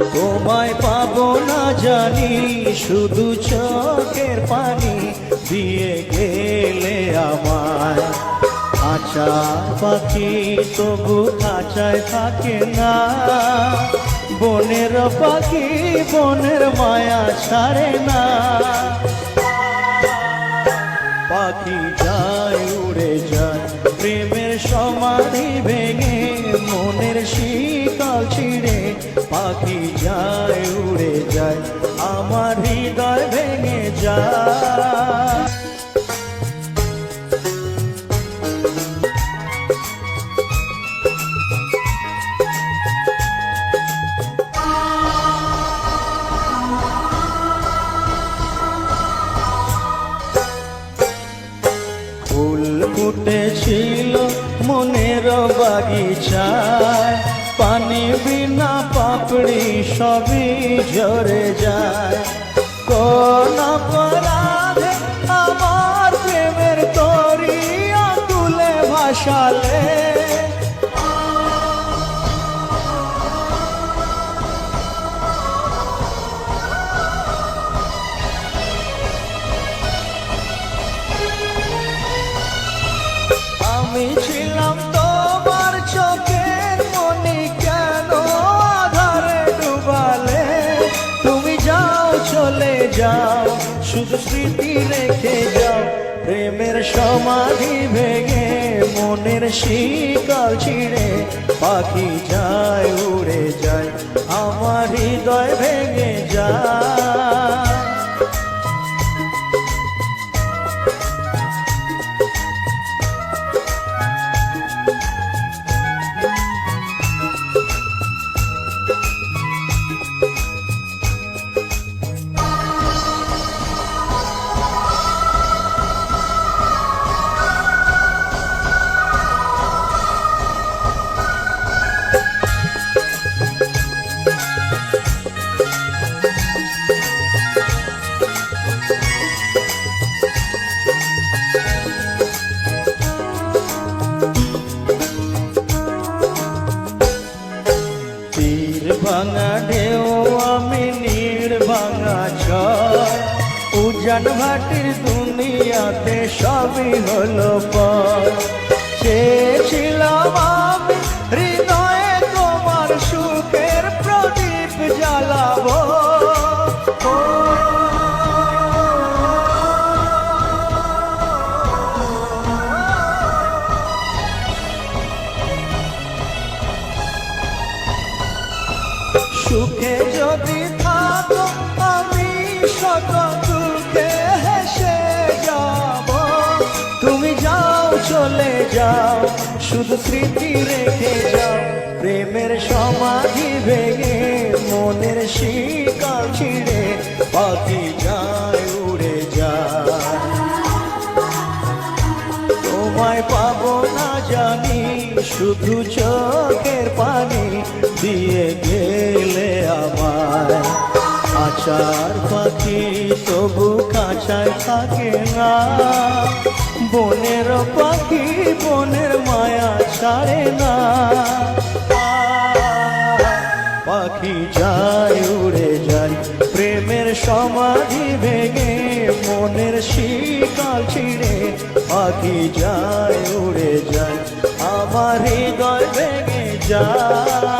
তোমায় পাবো না জানি, শুধু চোখের পানি দিয়ে গেলে আমায়। আচা পাখি তবু খাঁচায় থাকে না। বনের পাখি বনের মায়া ছাড়ে না। পাখি যায়, উড়ে যায়, প্রেমের সমাধি ভেঙে পাখি যায় উড়ে যায় আমার হৃদয় ভেঙে যায়। ফুল ফুটেছিল মনের বাগিচায়। পাপড়ি সবই ঝরে যায়। কোন অপরাধে আমার প্রেমের তরিয়া তুলে ভাসালে। যাও, শুধু স্মৃতি রেখে যাও। প্রেমের সমাধি ভেঙে মনের শিকাল ছিঁড়ে, পাখি যায়, উড়ে যায়। আমার হৃদয় ভেঙে ভাঙা উজান ভাটির দুনিয়াতে সবই হলো পর। চেয়েছিলাম আমি হৃদয়ে তোমার সুখের প্রদীপ জ্বালাবো। সুখে যদি দুঃখে যাব। তুমি যাও, চলে যাও। শুধু স্মৃতি রেখে যাও। প্রেমের সমাধি ভেঙে মনের শিকাল ছিঁড়ে পাখি যায়, উড়ে যায়। তোমায় পাবো না জানি, শুধু চোখের পানি দিয়ে গেলে আমায়। আচার পাখি তবু কাঁচায় থাকে না। বনের পাখি বনের মায়া ছাড়ে না। পাখি যায়, উড়ে যায়, প্রেমের সমাধি ভেঙে, মনের শিকাল ছিঁড়ে। পাখি যায়, উড়ে যায়, আমার হৃদয় ভেঙে যায়।